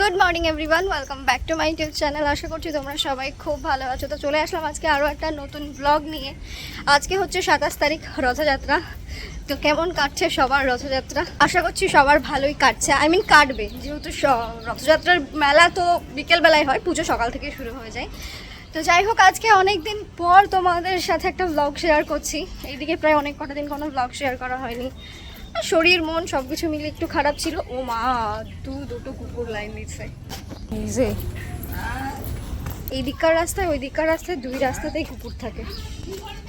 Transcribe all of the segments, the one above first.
Good morning everyone welcome back to my YouTube channel আশা করছি তোমরা সবাই খুব ভালো আছো। তো চলে আসলাম আজকে আরও একটা নতুন ব্লগ নিয়ে। আজকে হচ্ছে সাতাশ তারিখ, রথযাত্রা। তো কেমন কাটছে সবার রথযাত্রা? আশা করছি সবার ভালোই কাটছে। আই মিন কাটবে। যেহেতু রথযাত্রার মেলা তো বিকেলবেলায় হয়, পুজো সকাল থেকে শুরু হয়ে যায়। তো যাই হোক, আজকে অনেক দিন পর তোমাদের সাথে একটা ব্লগ শেয়ার করছি। এইদিকে প্রায় অনেক কটা দিন কোনো ব্লগ শেয়ার করা হয়নি। শরীর মন সব কিছু মিলে একটু খারাপ ছিল। ও মা দু দুটো কুকুর লাইন দিচ্ছে। যে। এই দিককার রাস্তায় ওই দিককার রাস্তায় দুই রাস্তাতেই কুকুর থাকে।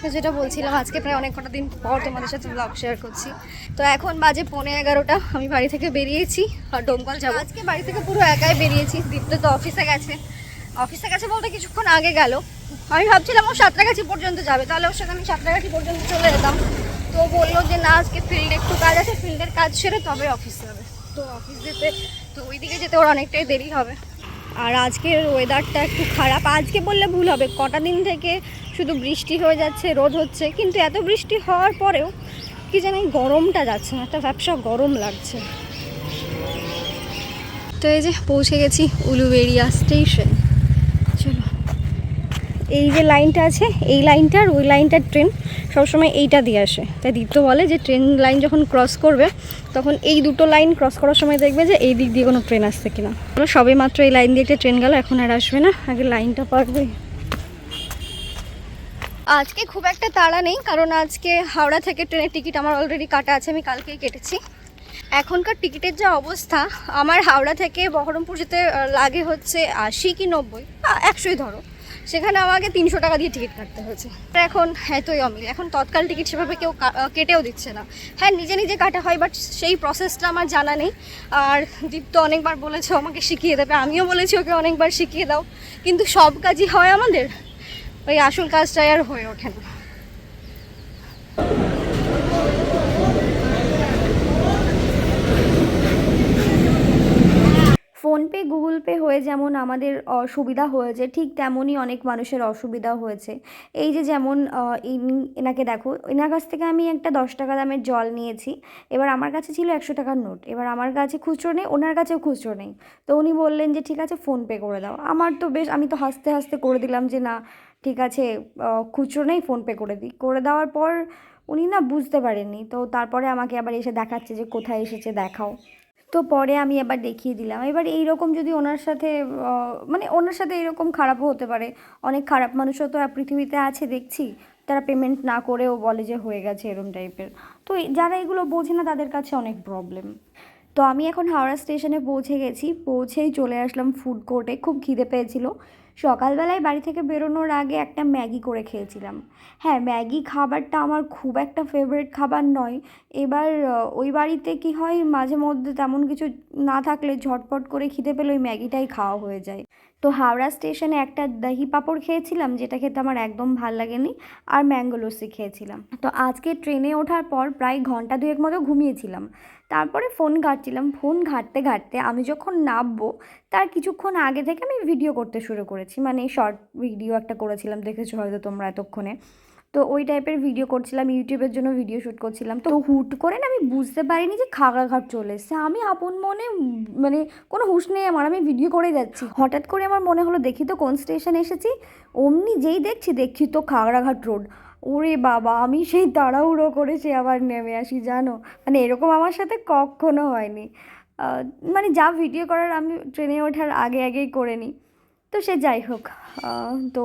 তো যেটা বলছিলাম আজকে প্রায় অনেক কটা দিন পর তোমাদের সাথে ব্লগ শেয়ার করছি। তো এখন বাজে পৌনে এগারোটা আমি বাড়ি থেকে বেরিয়েছি আর ডোমকল যাব। আজকে বাড়ি থেকে পুরো একাই বেরিয়েছি দীপ্ত তো অফিসে গেছে। অফিসে গেছে বলতে কিছুক্ষণ আগে গেল। আমি ভাবছিলাম ও সাঁতরাগাছি পর্যন্ত যাবে তাহলে ওর সাথে আমি সাঁতরাগাছি পর্যন্ত চলে যেতাম। তো বলল যে, না, আজকে ফিল্ডে একটু কাজ আছে ফিল্ডের কাজ সেরে তবে অফিস যাবে। তো অফিস যেতে, তো ওইদিকে যেতে ওর অনেকটাই দেরি হবে। আর আজকের ওয়েদারটা একটু খারাপ। আজকে বললে ভুল হবে। কটা দিন থেকে শুধু বৃষ্টি হয়ে যাচ্ছে, রোদ হচ্ছে, কিন্তু এত বৃষ্টি হওয়ার পরেও কি জানি গরমটা যাচ্ছে না, একটা ব্যবসা গরম লাগছে। তো এই যে পৌঁছে গেছি উলুবেড়িয়া স্টেশন। চলো। এই যে লাইনটা আছে, এই লাইনটা আর ওই লাইনটার ট্রেন সবসময় এইটা দিয়ে আসে। তাই দ্বিতীয় বলে যে ট্রেন লাইন যখন ক্রস করবে, তখন এই দুটো লাইন ক্রস করার সময় দেখবে যে এই দিক দিয়ে কোনো ট্রেন আসছে কিনা। না সবে মাত্র এই লাইন দিয়ে একটা ট্রেন গেল, এখন আর আসবে না। আগে লাইনটা পারবে আজকে খুব একটা তাড়া নেই, কারণ আজকে হাওড়া থেকে ট্রেনের টিকিট আমার অলরেডি কাটা আছে, আমি কালকেই কেটেছি। এখনকার টিকিটের যা অবস্থা, আমার হাওড়া থেকে বহরমপুর যেতে লাগে হচ্ছে আশি কি নব্বই একশোই ধরো। সেখানে আমাকে তিনশো টাকা দিয়ে টিকিট কাটতে হয়েছে। এখন এতই অমিল, এখন তৎকাল টিকিট সেভাবে কেউ কেটেও দিচ্ছে না। হ্যাঁ নিজে নিজে কাটা হয় বাট সেই প্রসেসটা আমার জানা নেই। আর দীপ তো অনেকবার বলেছে আমাকে শিখিয়ে দেবে, আমিও বলেছি ওকে অনেকবার শিখিয়ে দাও। কিন্তু সব কাজই হয় আমাদের। ওই আসল কাজটাই আর হয়ে ওঠে না। ফোনপে গুগল পে হয়ে যেমন আমাদের সুবিধা হয়েছে, ঠিক তেমনই অনেক মানুষের অসুবিধা হয়েছে। এই যে যেমন ইনি- এনাকে দেখো, এনার কাছ থেকে আমি একটা দশ টাকা দামের জল নিয়েছি। এবার আমার কাছে ছিল একশো টাকার নোট। এবার আমার কাছে খুচরো নেই, ওনার কাছেও খুচরো নেই। তো উনি বললেন যে, ঠিক আছে ফোনপে করে দাও। আমার তো বেশ, আমি তো হাসতে হাসতে করে দিলাম যে, না, ঠিক আছে খুচরো নেই ফোনপে করে দিই করে দেওয়ার পর উনি না বুঝতে পারেননি। তো তারপরে আমাকে আবার এসে দেখাচ্ছে যে, কোথায় এসেছে, দেখাও। তো পরে আমি এবার দেখিয়ে দিলাম। এবার এইরকম যদি ওনার সাথে মানে ওনার সাথে এরকম খারাপও হতে পারে। অনেক খারাপ মানুষও তো পৃথিবীতে আছে, দেখছি। তারা পেমেন্ট না করেও বলে যে হয়ে গেছে এরম টাইপের তো যারা এগুলো বোঝে না, তাদের কাছে অনেক প্রবলেম তো আমি এখন হাওড়া স্টেশনে পৌঁছে গেছি। পৌঁছেই চলে আসলাম ফুড কোর্টে খুব খিদে পেয়েছিল। সকালবেলায় বাড়ি থেকে বেরোনোর আগে একটা ম্যাগি করে খেয়েছিলাম। হ্যাঁ ম্যাগি খাবারটা আমার খুব একটা ফেভারিট খাবার নয়। এবার ওই বাড়িতে কি হয়, মাঝে মধ্যে তেমন কিছু না থাকলে ঝটপট করে খিদে পেলে ওই ম্যাগিটাই খাওয়া হয়ে যায়। তো হাওড়া স্টেশনে একটা দহি পাঁপড় খেয়েছিলাম, যেটা খেতে আমার একদম ভালো লাগেনি, আর ম্যাঙ্গো লস্যি খেয়েছিলাম। তো আজকে ট্রেনে ওঠার পর প্রায় ঘণ্টা দুয়েক মতো ঘুমিয়েছিলাম। তারপরে ফোন ঘাঁটছিলাম। ফোন ঘাঁটতে ঘাঁটতে আমি যখন নামবো, তার কিছুক্ষণ আগে থেকে আমি ভিডিও করতে শুরু করেছি। মানে শর্ট ভিডিও একটা করেছিলাম, দেখেছ হয়তো তোমরা এতক্ষণে। তো ওই টাইপের ভিডিও করছিলাম ইউটিউবের জন্য ভিডিও শ্যুট করছিলাম। তো হুট করে না আমি বুঝতে পারিনি যে খাগড়াঘাট চলে এসছে। আমি আপন মনে মানে কোনো হুঁশ নেই আমার, আমি ভিডিও করে যাচ্ছি। হঠাৎ করে আমার মনে হলো, দেখি তো কোন স্টেশন এসেছি। অমনি যেই দেখছি দেখছি তো খাগড়াঘাট রোড ওরে বাবা, আমি সেই তাড়াহুড়ো করেছি আবার নেমে আসি, জানো? মানে এরকম আমার সাথে কখনো হয়নি। মানে যা ভিডিও করার আমি ট্রেনে ওঠার আগে আগেই করে নিই। তো সে যাই হোক তো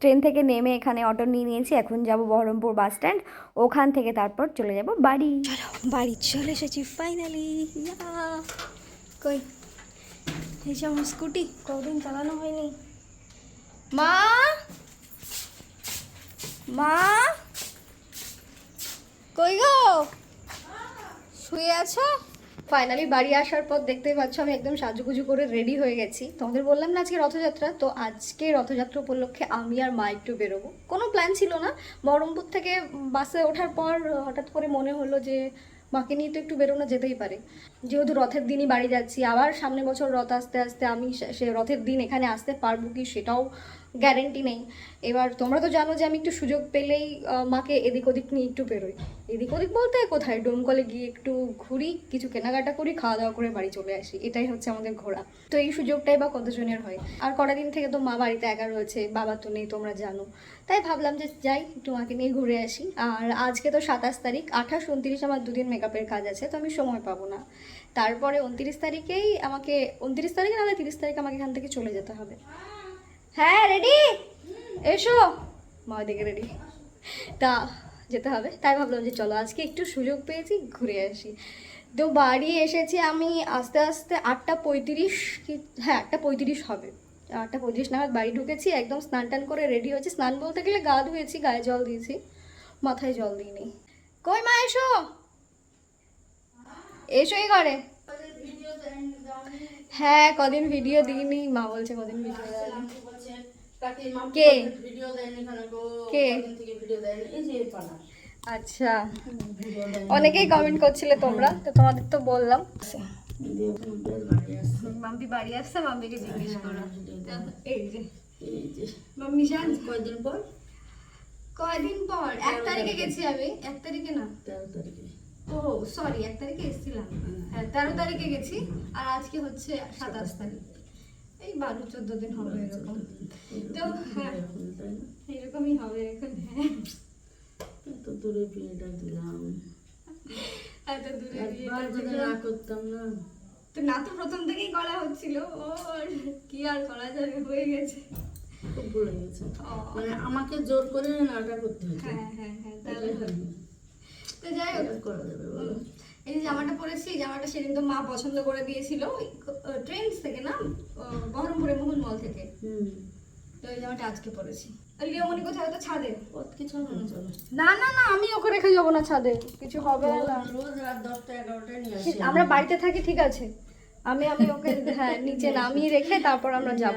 ট্রেন থেকে নেমে এখানে অটো নিয়ে নিয়েছি, এখন যাব বহরমপুর বাস স্ট্যান্ড ওখান থেকে তারপর চলে যাব বাড়ি। বাড়ি চলে এসেছি ফাইনালি কই? এই যে আমার স্কুটি কতদিন চালানো হয়নি? মা! মা? কই গো? শুয়ে আছো? ফাইনালি বাড়ি আসার পর দেখতেই পাচ্ছ আমি একদম সাজুগুজু করে রেডি হয়ে গেছি। তোমাদের বললাম না আজকে রথযাত্রা, তো আজকে রথযাত্রা উপলক্ষে আমি আর মা একটু বেরোবো। কোনো প্ল্যান ছিল না। বহরমপুর থেকে বাসে ওঠার পর হঠাৎ করে মনে হলো যে মাকে নিয়ে তো একটু বেরোনো যেতেই পারে। যেহেতু রথের দিনই বাড়ি যাচ্ছি, আবার সামনে বছর রথ আসতে আসতে আমি সে- রথের দিন এখানে আসতে পারব কি সেটাও গ্যারেন্টি নেই। এবার তোমরা তো জানো যে আমি একটু সুযোগ পেলেই মাকে এদিক ওদিক নিয়ে একটু বেরোই। এদিক ওদিক বলতে কোথায়? ডোমকলে গিয়ে একটু ঘুরি, কিছু কেনাকাটা করি খাওয়া দাওয়া করে বাড়ি চলে আসি। এটাই হচ্ছে আমাদের ঘোরা। তো এই সুযোগটাই বা কতজনের হয়? আর কটা দিন থেকে তো মা বাড়িতে একা রয়েছে, বাবা তো নেই, তোমরা জানো। তাই ভাবলাম যে যাই, একটু মাকে নিয়ে ঘুরে আসি। আর আজকে তো সাতাশ তারিখ, আঠাশ উনত্রিশ আমার দুদিন মেকআপের কাজ আছে, তো আমি সময় পাবো না। তারপরে উনত্রিশ তারিখেই আমাকে, উনত্রিশ তারিখে নাহলে তিরিশ তারিখে আমাকে এখান থেকে চলে যেতে হবে। হ্যাঁ রেডি এসো। মা দিকে রেডি তা, যেতে হবে। তাই ভাবলাম যে চলো, আজকে একটু সুযোগ পেয়েছি, ঘুরে আসি। তো বাড়ি এসেছি আমি আস্তে আস্তে আটটা পঁয়ত্রিশ কি হ্যাঁ আটটা পঁয়ত্রিশ হবে। আটটা পঁয়ত্রিশ নাগাদ বাড়ি ঢুকেছি, একদম স্নান টান করে রেডি হয়েছি। স্নান বলতে গেলে গা ধুয়েছি, গায়ে জল দিয়েছি, মাথায় জল দিইনি। কই মা, এসো। এসো এই ঘরে। হ্যাঁ কদিন ভিডিও দিইনি, মা বলছে কদিন ভিডিও দেয়নি। কে? কে? আচ্ছা। অনেকেই কমেন্ট করছিলে তোমরা তো তোমাদের তো বললাম। মাম্পি বাড়ি আসছে মাম্পিকে জিজ্ঞেস করো। এই যে। মাম্মি জান কয়দিন পর? কয়দিন পর? এক তারিখে গেছি আমি। এক তারিখে না? তেরো তারিখে। ও সরি এক তারিখে এসেছিলাম। হ্যাঁ তেরো তারিখে গেছি আর আজকে হচ্ছে সাতাশ তারিখ। এই বারো চোদ্দ দিন হবে এরকম। তো হ্যাঁ এরকমই হবে এখন হ্যাঁ। এত দূরে বিয়েটা দিলাম। এত দূরে বিয়েটা না করতাম না। তো না তো প্রথম থেকেই করা হচ্ছিল। ও কি আর করা যাবে হয়ে গেছে। খুব ভুলে গেছে। মানে আমাকে জোর করে নাটা করতে হ্যাঁ হ্যাঁ হ্যাঁ তাহলে তো যাই হোক। করা যাবে বলো। এই যে জামাটা পরেছি জামাটা সেদিন তো মা পছন্দ করে দিয়েছিল ট্রেন্ডস থেকে না বহরমপুরে মোহন মল থেকে। তো এই জামাটা আজকে পরেছি। লিওমনি কোথায়? তো ছাদে? কিছু না না না আমি ওকে রেখে যাব না ছাদে কিছু হবে না। রোজ- রোজ রাত দশটা এগারোটায় নিয়ে আসি আমরা বাড়িতে থাকি ঠিক আছে। আমি আমি ওকে হ্যাঁ নিচে নামিয়ে রেখে তারপর আমরা যাব।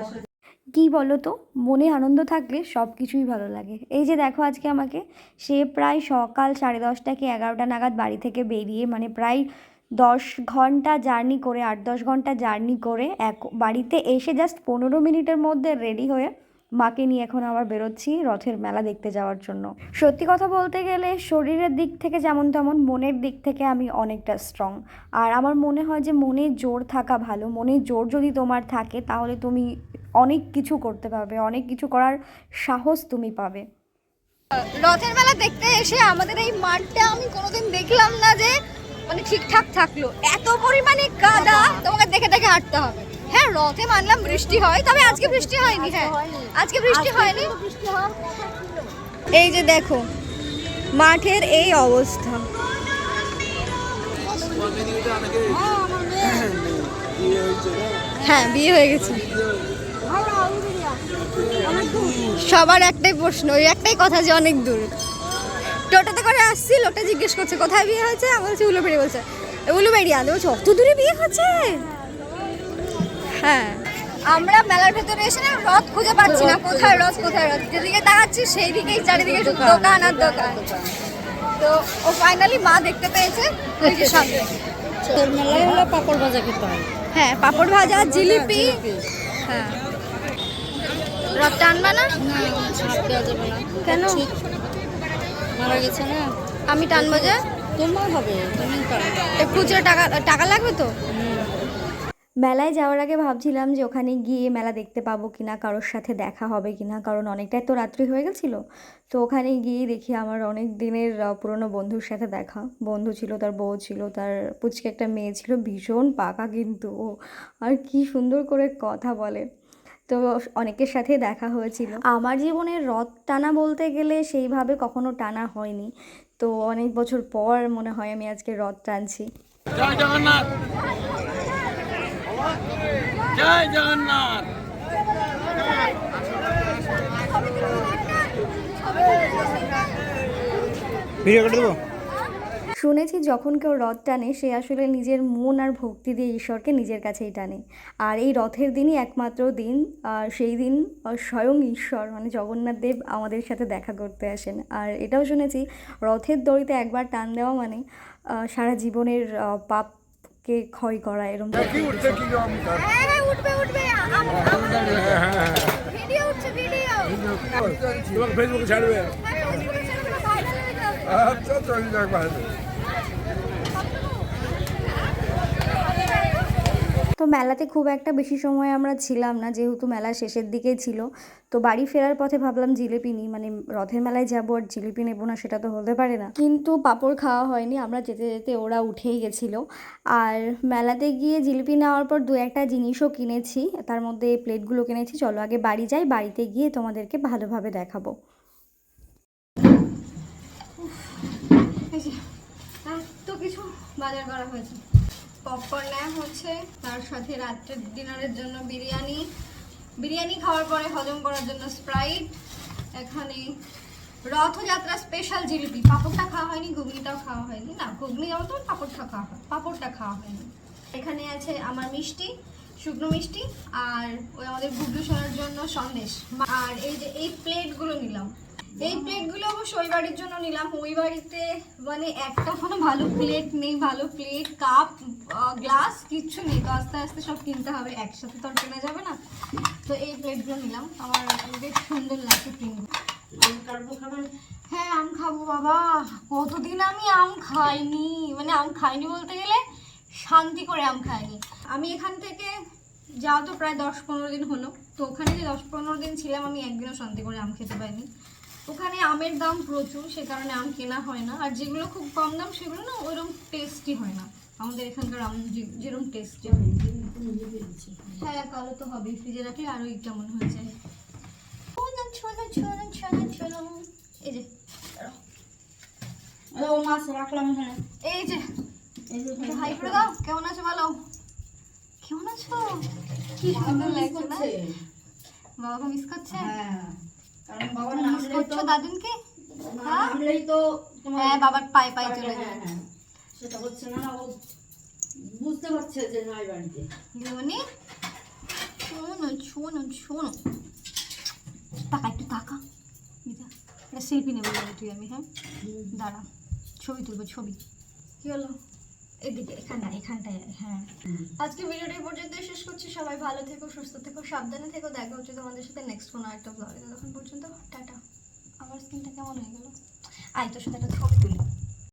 কি বলো তো মনে আনন্দ থাকলে সব কিছুই ভালো লাগে। এই যে দেখো আজকে আমাকে, সে প্রায় সকাল সাড়ে দশটা কি এগারোটা নাগাদ বাড়ি থেকে বেরিয়ে মানে প্রায় দশ ঘণ্টা জার্নি করে, আট দশ ঘণ্টা জার্নি করে এক বাড়িতে এসে জাস্ট পনেরো মিনিটের মধ্যে রেডি হয়ে মাকে নিয়ে এখন আবার বেরোচ্ছি রথের মেলা দেখতে যাওয়ার জন্য। সত্যি কথা বলতে গেলে শরীরের দিক থেকে যেমন তেমন মনের দিক থেকে আমি অনেকটা স্ট্রং আর আমার মনে হয় যে মনে জোর থাকা ভালো। মনে জোর যদি তোমার থাকে তাহলে তুমি অনেক কিছু করতে পারবে অনেক কিছু করার সাহস তুমি পাবে। রথের মেলা দেখতে এসে আমাদের এই মাঠটা আমি কোনোদিন দেখলাম না যে মানে ঠিকঠাক থাকল। এত পরিমাণে কাদা তোমাকে দেখে দেখে হাঁটতে হবে। হ্যাঁ রথে মানলাম বৃষ্টি হয় তবে আজকে বৃষ্টি হয়নি হ্যাঁ। আজকে বৃষ্টি হয়নি। এই যে দেখো মাঠের এই অবস্থা। হ্যাঁ বিয়ে হয়ে গেছে। সবার একটাই প্রশ্ন ওই একটাই কথা যে অনেক দূর। টোটোতে করে আসছি লোকটা জিজ্ঞেস করছে কোথায় বিয়ে হয়েছে? আমি বলছি উলুবেড়ি বলছে। উলুবেড়িয়া বলছে অত দূরে বিয়ে হচ্ছে হ্যাঁ। আমরা মেলার ভেতরে এসে না রথ খুঁজে পাচ্ছি না কোথায় রথ কোথায় রথ? যেদিকে তাকাচ্ছি সেই দিকেই চারিদিকে শুধু দোকান আর দোকান। তো ও ফাইনালি মা দেখতে পেয়েছে ওই যে সামনে। মেলায় হলো পাপড় ভাজা খেতে হয়। হ্যাঁ পাপড় ভাজা জিলিপি। হ্যাঁ। রথ টানবা না? ছাড় দেওয়া যাবে না। কেন? মারা গেছে না? আমি টানবো যে? তোমার হবে তুমি খুচরো টাকা টাকা লাগবে তো? মেলায় যাওয়ার আগে ভাবছিলাম যে ওখানে গিয়ে মেলা দেখতে পাবো কিনা কারোর সাথে দেখা হবে কিনা কারণ অনেকটাই তো রাত্রি হয়ে গেছিল। তো ওখানে গিয়ে দেখি আমার অনেক দিনের পুরনো বন্ধুর সাথে দেখা। বন্ধু ছিল তার বউ ছিল তার পুচকে একটা মেয়ে ছিল ভীষণ পাকা কিন্তু ও। আর কি সুন্দর করে কথা বলে। তো অনেকের সাথে দেখা হয়েছিল। আমার জীবনে রথ টানা বলতে গেলে সেইভাবে কখনো টানা হয়নি। তো অনেক বছর পর মনে হয় আমি আজকে রথ টানছি। জয় জগন্নাথ! জয় জগন্নাথ! ভিডিও করে দেবো? শুনেছি যখন কেউ রথ টানে সে আসলে নিজের মন আর ভক্তি দিয়ে ঈশ্বরকে নিজের কাছেই টানে। আর এই রথের দিনই একমাত্র দিন সেই দিন স্বয়ং ঈশ্বর মানে জগন্নাথ দেব আমাদের সাথে দেখা করতে আসেন। আর এটাও শুনেছি রথের দড়িতে একবার টান দেওয়া মানে সারা জীবনের আহ, পাপকে ক্ষয় করা এরকম হ্যাঁ উঠবে উঠবে ভিডিও উঠছে ভিডিও। তোমাকে ফেসবুকে ছাড়বে? আচ্ছা চলে যাক তো মেলাতে খুব একটা বেশি সময় আমরা ছিলাম না, যেহেতু মেলা শেষের দিকেই ছিল। তো বাড়ি ফেরার পথে ভাবলাম জিলিপি নিই মানে রথের মেলায় যাব আর জিলিপি নেব না সেটা তো হতে পারে না। কিন্তু পাঁপড় খাওয়া হয়নি, আমরা যেতে যেতে ওরা উঠেই গেছিল। আর মেলাতে গিয়ে জিলিপি নেওয়ার পর দু একটা জিনিসও কিনেছি, তার মধ্যে প্লেটগুলো কিনেছি। চলো আগে বাড়ি যাই, বাড়িতে গিয়ে তোমাদেরকে ভালোভাবে দেখাবো। কিছু বাজার করা হয়েছে। পপকর্ন নেওয়া হচ্ছে, তার সাথে রাত্রের ডিনারের জন্য বিরিয়ানি। বিরিয়ানি খাওয়ার পরে হজম করার জন্য স্প্রাইট এখানে রথযাত্রা স্পেশাল জিলিপি। পাঁপড়টা খাওয়া হয়নি, ঘুগনিটাও খাওয়া হয়নি। না, ঘুগনি যেমন তো পাঁপড়টা খাওয়া হয়, পাঁপড়টা খাওয়া হয়নি। এখানে আছে আমার মিষ্টি, শুকনো মিষ্টি, আর ওই আমাদের গুড্ডু শোনার জন্য সন্দেশ। আর এই যে, এই প্লেটগুলো নিলাম। এই প্লেটগুলো অবশ্য ওই বাড়ির জন্য নিলাম। ওই বাড়িতে মানে একটা কোনো ভালো প্লেট নেই ভালো প্লেট কাপ গ্লাস কিচ্ছু নেই। তো আস্তে আস্তে সব কিনতে হবে একসাথে তো আর কেনা যাবে না। তো এই প্লেটগুলো নিলাম। আমার বেশ সুন্দর লাগছে প্রিন্ট হ্যাঁ আম খাব বাবা। কতদিন আমি আম খাইনি? মানে আম খাইনি বলতে গেলে শান্তি করে আম খাইনি। আমি এখান থেকে যাওয়া তো প্রায় দশ পনেরো দিন হলো। তো ওখানে যে দশ পনেরো দিন ছিলাম আমি একদিনও শান্তি করে আম খেতে পাইনি। ওখানে আমের দাম প্রচুর সে কারণে আম কেনা হয় না। আর যেগুলো খুব কম দাম সেগুলো না ওইরকম টেস্টি হয় না। আমাদের এখানকার আম যেরকম টেস্টি হয়। হ্যাঁ কালো তো হবেই ফ্রিজে রাখলে আরোই কেমন হয়ে যায়। ছোনা এই যে। ও মাছ রাখলাম এখানে। এই যে এই যে হাই করে দাও। কেমন আছো বলো? কেমন আছো? কি সুন্দর লাগছে না? বাবাকে মিস করছে? হ্যাঁ। কারণ বাবার মিস করছ দাদুনকে? নামলেই তো হ্যাঁ বাবার পায়ে পায়ে চলে হ্যাঁ, যায়। হ্যাঁ। সেটা হচ্ছে না ও বুঝতে পারছে যে নয় বাড়িতে। লিওনি শোনো শোনো শোনো। টাকা একটু টাকা এটা সেলফি নেব তুই আমি হ্যাঁ? দাঁড়া ছবি তুলবো ছবি। কি হলো? এদিকে এখানে এখানটায় হ্যাঁ। আজকে ভিডিওটা এই পর্যন্ত শেষ করছি। সবাই ভালো থেকো সুস্থ থেকো সাবধানে থেকো। দেখা হচ্ছে তোমাদের সাথে নেক্সট কোনো একটা ব্লগে তখন পর্যন্ত টাটা। আমার স্কিনটা কেমন হয়ে গেল? আই তোর সাথে একটা ছবি তুলি।